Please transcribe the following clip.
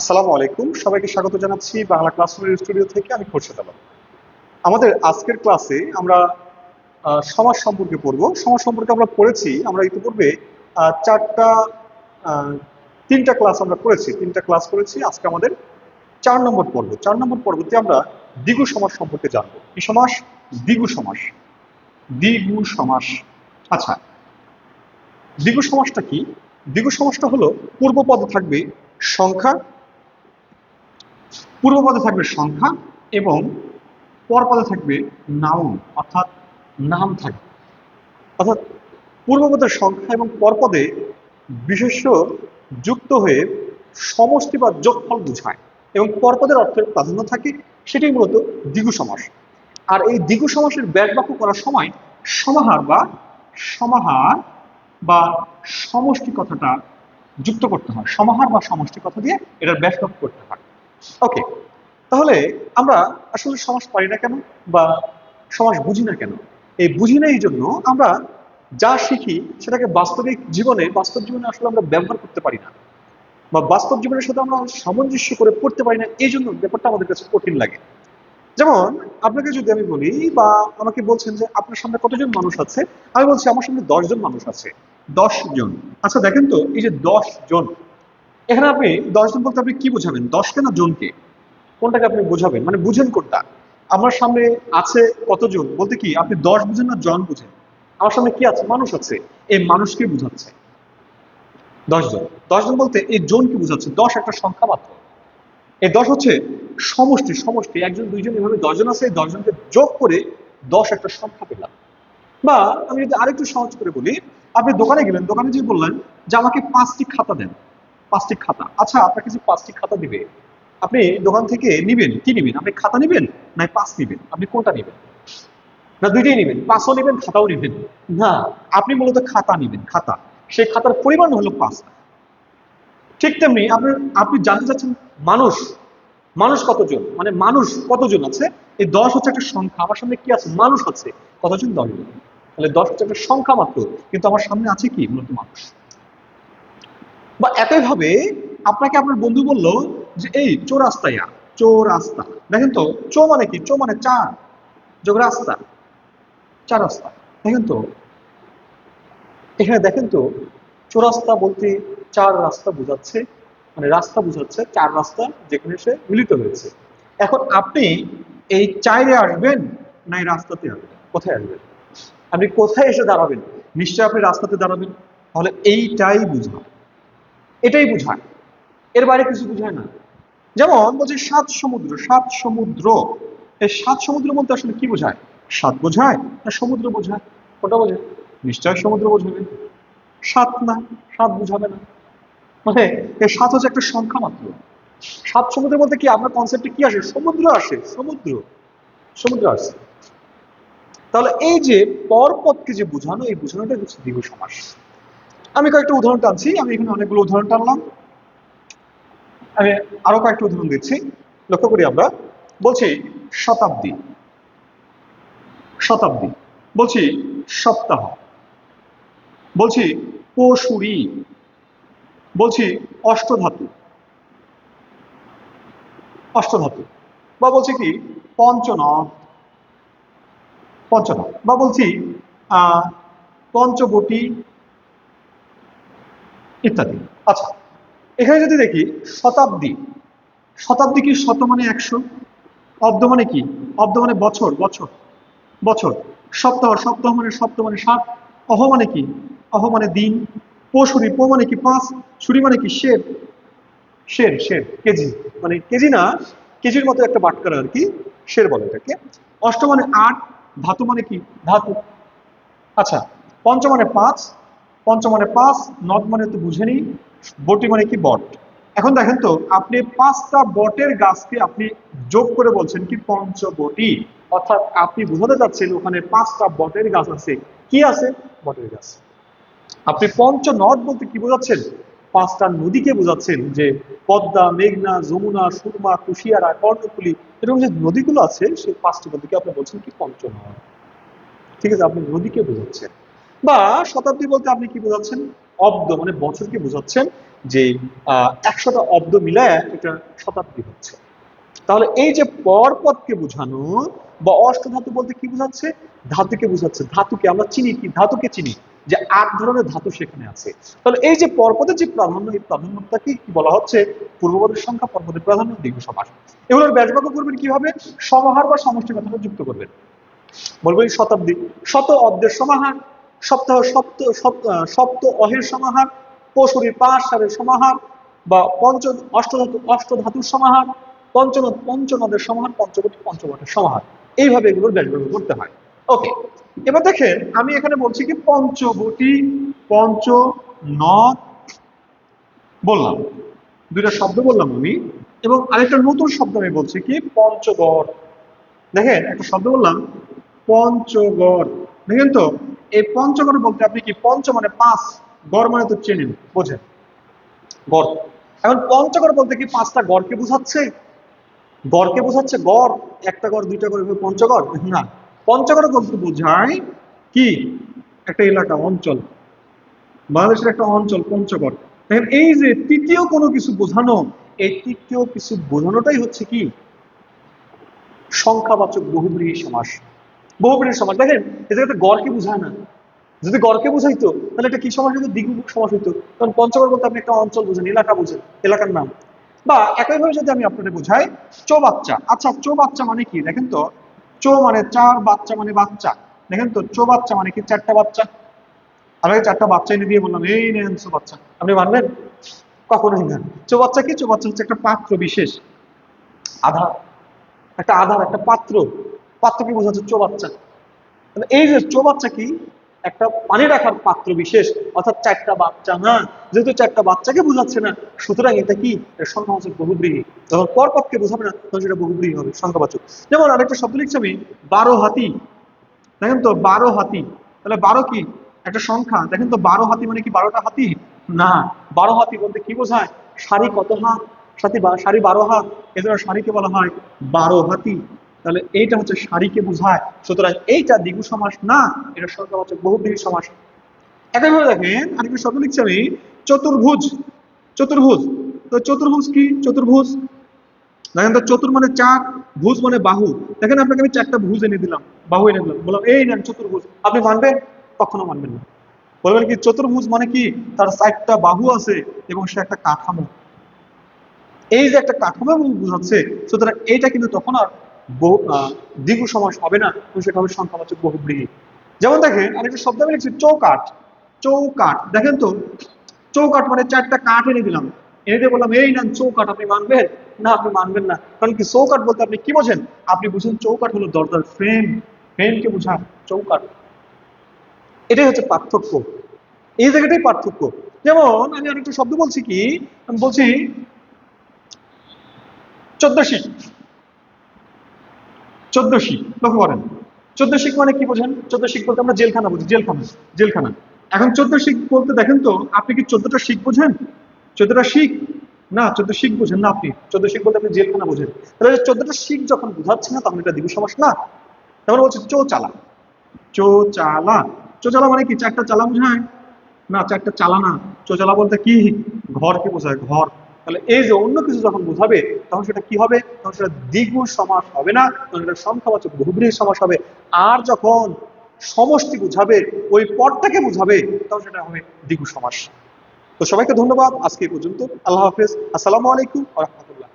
আসসালামু আলাইকুম। সবাইকে স্বাগত জানাচ্ছি বাংলা ক্লাসরুমের স্টুডিও থেকে, আমি খোরশেদ আলম। আমাদের আজকের ক্লাসে আমরা সমাজ সম্পর্কে পড়ব। সমাজ সম্পর্কে আমরা পড়েছি, আমরা ইতিপূর্বে চারটা তিনটা ক্লাস আমরা করেছি, তিনটা ক্লাস করেছি। আজকে আমাদের চার নম্বর পর্ব। চার নম্বর পর্বতে আমরা দ্বিগু সমাজ সম্পর্কে জানব। কি সমাস? দ্বিগু সমাস। দ্বিগু সমাস। আচ্ছা দ্বিগু সমাসটা কি? দ্বিগু সমাসটা হলো পূর্ব পদে থাকবে সংখ্যা পূর্ব পদে থাকবে সংখ্যা এবং পর পদে থাকবে নাউন অর্থাৎ নাম থাকবে অর্থাৎ পূর্ব পদের সংখ্যা এবং পর পদে বিশেষ্য যুক্ত হয়ে সমষ্টি বা যোগফল বোঝায় এবং পরপদের অর্থের প্রাধান্য থাকে, সেটাই মূলত দ্বিগু সমাস। আর এই দ্বিগু সমাসের ব্যাস বাক্য করার সময় সমাহার বা সমাহার বা সমষ্টি কথাটা যুক্ত করতে হয়। সমাহার বা সমষ্টি কথা দিয়ে এটার ব্যাস বাক্য করতে হয়। ওকে তাহলে আমরা আসলে সমাস পারি না কেন বা সমাস বুঝি না কেন? এই বুঝি না এই জন্য আমরা যা শিখি সেটাকে বাস্তবিক জীবনে, বাস্তব জীবনে আসলে আমরা ব্যবহার করতে পারি না বা বাস্তব জীবনের সাথে আমরা সামঞ্জস্য করে পড়তে পারি না, এই জন্য ব্যাপারটা আমাদের কাছে কঠিন লাগে। যেমন আপনাকে যদি আমি বলি বা আমাকে বলছেন যে আপনার সামনে কতজন মানুষ আছে? আমি বলছি আমার সামনে দশজন মানুষ আছে। দশ জন আচ্ছা দেখেন তো, এই যে দশ জন এখানে আপনি দশজন বলতে আপনি কি বোঝাবেন? দশকে না জনকে? কোনটাকে আপনি বোঝাবেন? মানে বুঝেন কোনটা? আমার সামনে আছে কতজন? বলতে কি, আপনি দশ বুঝেন না, জন বুঝেন। আমার সামনে কি আছে? মানুষ আছে। এই মানুষকে বুঝাচ্ছে। দশজন দশজন বলতে এই জনকে বুঝাচ্ছে। দশ একটা সংখ্যা মাত্র। এই দশ হচ্ছে সমষ্টি সমষ্টি। একজন, দুইজন, এভাবে দশজন আছে, এই দশজনকে যোগ করে দশ একটা সংখ্যা পেলাম। বা আমি যদি আরেকটু সহজ করে বলি, আপনি দোকানে গেলেন, দোকানে যে বললেন যে আমাকে পাঁচটি খাতা দেন। পাঁচটি খাতা। আচ্ছা আপনাকে যে পাঁচটি খাতা দিবে। আপনি দোকান থেকে নিবেন, কি নিবেন? আপনি খাতা নিবেন না পাঁচ নিবেন? আপনি কোনটা নিবেন? না, দুইটাই নিবেন। পাঁচও নিবেন, খাতাও নিবেন। না, আপনি মূলত খাতা নিবেন, খাতা। সেই খাতার পরিমাণ হলো পাঁচটা ঠিক তেমনি আপনি আপনি জানতে চাচ্ছেন মানুষ মানুষ কতজন? মানে মানুষ কতজন আছে? এই দশ হচ্ছে একটা সংখ্যা। আমার সামনে কি আছে? মানুষ আছে। কতজন? দশ জন। তাহলে দশ হচ্ছে একটা সংখ্যা মাত্র। কিন্তু আমার সামনে আছে কি? মূলত মানুষ। একইভাবে আপনাকে আপনার বন্ধু বলল যে, এই, চোর রাস্তায়া চোর রাস্তা। দেখেন তো, চো মানে কি? চো মানে চার, যোগ রাস্তা, চার রাস্তা। দেখেন তো, এখানে দেখেন তো চৌরাস্তা বলতে চার রাস্তা বোঝাচ্ছে মানে রাস্তা বোঝাচ্ছে, চার রাস্তা যেখানে সে মিলিত হয়েছে। এখন আপনি এই চাইরে আসবেন না এই রাস্তাতে আসবেন? কোথায় আসবেন? আপনি কোথায় এসে দাঁড়াবেন? নিশ্চয়ই আপনি রাস্তাতে দাঁড়াবেন। তাহলে এইটাই বুঝায় এটাই বুঝায়। এর বাইরে কিছু বুঝায় না। যেমন বলছে সাত সমুদ্র সাত সমুদ্র। এই সাত সমুদ্র বলতে আসলে কি বোঝায়? সাত বোঝায় না সমুদ্র বোঝায়? কোনটা বোঝায়? নিশ্চয় সমুদ্র বোঝাবে। সাত না, সাত বুঝাবে না। মানে এই সাত হচ্ছে একটা সংখ্যা মাত্র। সাত সমুদ্র বলতে কি? আপনার কনসেপ্টে কি আসে? সমুদ্র আসে, সমুদ্র। সমুদ্র আসে। তাহলে এই যে পরপদকে যে বোঝানো, এই বোঝানোটা হচ্ছে দীর্ঘ সমাস। আমি কয়েকটা উদাহরণ টানছি, আমি এখানে অনেকগুলো উদাহরণ টানলাম। আমি আরও কয়েকটা উদাহরণ দিচ্ছি। লক্ষ্য করি আমরা। বলছি শতাব্দী। শতাব্দী। বলছি সপ্তাহ। বলছি পশুরি। বলছি অষ্টধাতু। অষ্টধাতু। বা বলছি কি, পঞ্চনদ। পঞ্চনদ। বা বলছি, আহ, পঞ্চবটি ইত্যাদি। আচ্ছা এখানে যদি দেখি শতাব্দী। শতাব্দী কি শত মানে একশো? অব্দ মানে কি? অব্দ মানে বছর বছর বছর। সপ্তাহ সপ্তাহ মানে সপ্তাহ মানে সাত। অহ মানে কি? অহ মানে দিন। পশুরি পো মানে কি পাঁচ? ছুরি মানে কি শের? শের শের, কেজি। মানে কেজি না, কেজির মতো একটা বাটকার আর কি, শের বলে এটাকে। অষ্ট মানে আট, ধাতু মানে কি? ধাতু। আচ্ছা পঞ্চ মানে পাঁচ পঞ্চ মানে পাঁচ নদ মানে তো বুঝেনি বটি মানে কি বট? এখন দেখেন তো, আপনি পাঁচটা বটের গাছকে আপনি যোগ করে বলছেন কি পঞ্চবটি। অর্থাৎ আপনি বোঝাতে চাচ্ছেন ওখানে পাঁচটা বটের গাছ আছে। কি আছে? বটের গাছ। আপনি পঞ্চনদ বলতে কি বোঝাচ্ছেন? পাঁচটা নদীকে বোঝাচ্ছেন যে পদ্মা, মেঘনা, যমুনা, সুরমা, কুশিয়ারা, কর্ণফুলি, এরকম যে নদীগুলো আছে, সেই পাঁচটি নদীকে আপনি বলছেন কি পঞ্চ পঞ্চনদ। ঠিক আছে, আপনি নদীকে বোঝাচ্ছেন। বা শতাব্দী বলতে আপনি কি বোঝাচ্ছেন? অব্দ মানে বছরকে বোঝাচ্ছেন যে একশোটা অব্দ মিলায় এটা শতাব্দী হচ্ছে। তাহলে এই যে পরপদকে বোঝানো বা অষ্টধাতু বলতে কি বোঝাচ্ছে? ধাতুকে বোঝাচ্ছে। ধাতুকে আমরা চিনি কি? ধাতুকে চিনি যে আট ধরনের ধাতু সেখানে আছে। তাহলে এই যে পরপদের যে প্রাধান্য, এই প্রাধান্যটাকে কি বলা হচ্ছে? পূর্বপদের সংখ্যা, পরপদের প্রাধান্য, দীর্ঘ সমাস। এগুলোর ব্যাসবাক্য করবেন কীভাবে? সমাহার বা সমষ্টি কথাটা যুক্ত করবেন। বলবেন শতাব্দী। শত অব্দের সমাহার সপ্তাহ, সপ্ত, সপ্ত- অহের সমাহার পশুরী পাঁচ সারের সমাহার, বা পঞ্চ অষ্টধাতু অষ্টধাতুর সমাহার পঞ্চনদ পঞ্চনদের সমাহার, পঞ্চবটী, পঞ্চবটের সমাহার। এইভাবে এগুলোর ব্যাসবাক্য করতে হয়। ওকে এবার দেখেন, আমি এখানে বলছি কি পঞ্চবটি পঞ্চ নদ বললাম। দুইটা শব্দ বললাম আমি, এবং আরেকটা নতুন শব্দ আমি বলছি কি পঞ্চগড়। দেখেন, একটা শব্দ বললাম, পঞ্চগড়। দেখেন তো এই পঞ্চগড় বলতে আপনি কি পঞ্চ মানে পাঁচ? গড় মানে তো চেনেন বোঝেন। গড়। এখন পঞ্চগড় বলতে কি পাঁচটা গড়কে বোঝাচ্ছে? গড়কে বোঝাচ্ছে গড়, একটা গড়, দুইটা গড় পঞ্চগড়? না। পঞ্চগড় বলতে বোঝায় কি? একটা এলাকা, অঞ্চল। বাংলাদেশের একটা অঞ্চল, পঞ্চগড়। দেখেন এই যে তৃতীয় কোনো কিছু বোঝানো, এই তৃতীয় কিছু বোঝানোটাই হচ্ছে কি? সংখ্যাবাচক বহুব্রীহী সমাস। বহুব্রীহী সমাস দেখেন এই জায়গাতে গড়কে বোঝায় না। যদি গড়কে বোঝাইতো তাহলে এটা কি সমাস হইতো? দ্বিগুণ সমাস হইতো। কারণ পঞ্চগড় বলতে আপনি একটা অঞ্চল বোঝেন, এলাকা বোঝেন, এলাকার নাম। বা একইভাবে যদি আমি আপনাদের বোঝাই, চো বাচ্চা। আচ্ছা চো বাচ্চা মানে কি? দেখেন তো, চো মানে চার, বাচ্চা মানে বাচ্চা। দেখেন তো, চো বাচ্চা মানে কি? চারটা বাচ্চা। আমি চারটা বাচ্চা এনে দিয়ে বললাম, এই নেন চো বাচ্চা। আপনি মানবেন? কখনোই না। চো বাচ্চা কি? চো বাচ্চা হচ্ছে একটা পাত্র বিশেষ। আধার। একটা আধার, একটা পাত্র। পাত্র কি বোঝাচ্ছে চো বাচ্চা তাহলে এই যে চো বাচ্চা কি? একটা পানি রাখার পাত্র বিশেষ, অর্থাৎ চারটা বাচ্চা না। যেহেতু চারটা বাচ্চাকে বোঝাচ্ছে না, সুতরাং এটা কি? এটা সংখ্যাবাচক বহুব্রীহী। যখন পরপদকে বোঝাবে না, তখন সেটা বহুব্রীহী হবে, সংখ্যাবাচক। যেমন আরেকটা শব্দ লিখছি আমি, বারো হাতি। দেখেন তো, বারো হাতি। তাহলে বারো কি? একটা সংখ্যা। দেখেন তো, বারো হাতি মানে কি বারোটা হাতি? না। বারো হাতি বলতে কি বোঝায়? সারি কত হাত? সাথী সারি বারো হাত। এজন্য সারিকে বলা হয় বারো হাতি। তাহলে এইটা হচ্ছে সারিকে বোঝায়। সুতরাং এইটা দ্বিগু সমাস না, এটা সংখ্যাবাচক বহুব্রীহী সমাস। একইভাবে দেখেন, আরেকটা শব্দ লিখছি আমি, চতুর্ভুজ চতুর্ভুজ। তো চতুর্ভুজ কি? চতুর্ভুজ। দেখেন তো চতুর মানে চার ভুজ মানে বাহু। দেখেন আপনাকে আমি চারটা ভুজ এনে দিলাম, বাহু এনে দিলাম। বললাম, এই নেন চতুর্ভুজ। আপনি মানবেন? কখনো মানবেন না। বলবেন কি, চতুর্ভুজ মানে কি? তার চারটা বাহু আছে এবং সে একটা কাঠামো। এই যে একটা কাঠামো বোঝাচ্ছে, সুতরাং এইটা কিন্তু তখন আর বহু দ্বিগু সমাস হবে না সেটা হবে সংখ্যাবাচক বহুব্রীহী যেমন দেখেন আরেকটা শব্দ আমি লিখছি চৌকাঠ। চৌকাঠ, দেখেন তো, চৌকাঠ মানে চারটা কাঠ এনে দিলাম। এনে দিয়ে বললাম, এই নেন চৌকাঠ, আপনি মানবেন? না, আপনি মানবেন না। কারণ কি চৌকাঠ বলতে আপনি কি বোঝেন? আপনি বুঝেন চৌকাঠ হলো দরজার ফ্রেম। ফ্রেমকে বোঝান চৌকাঠ। এটাই হচ্ছে পার্থক্য। এই জায়গাটাই পার্থক্য। যেমন, আমি আরেকটা শব্দ বলছি কি? আমি বলছি চোদ্দশি চোদ্দশি, লক্ষ্য করেন। চোদ্দ শিখ মানে কি বোঝেন? চোদ্দ শিখ বলতে আমরা জেলখানা বুঝি, জেলখানা জেলখানা। এখন চোদ্দ শিখ বলতে দেখেন তো, আপনি কি চোদ্দটা শিখ বোঝেন? চোদ্দটা শিখ? না, চোদ্দ শিখ বোঝেন না আপনি। চোদ্দ শিখ বলতে আপনি জেলখানা বোঝেন। তাহলে চোদ্দটা শিখ যখন বোঝাচ্ছে না, তখন এটা দ্বিগু সমাস না। তারপরে বলছে চো চালা চো চালা চো চালা মানে কি? চারটা চালা বোঝায়? না, চারটা চালা না। চো চালা বলতে কি? ঘরকে বোঝায়, ঘর। তাহলে এই যে অন্য কিছু যখন বোঝাবে, তখন সেটা কি হবে? তখন সেটা দ্বিগুণ সমাস হবে না, তখন সেটা সংখ্যাবাচক বহুব্রীহী সমাস হবে। আর যখন সমষ্টি বুঝাবে, ওই পদটাকে বুঝাবে, তখন সেটা হবে দ্বিগু সমাস। তো সবাইকে ধন্যবাদ, আজকে পর্যন্ত। আল্লাহ হাফেজ। আসসালামু আলাইকুম রহমতুল্লাহ।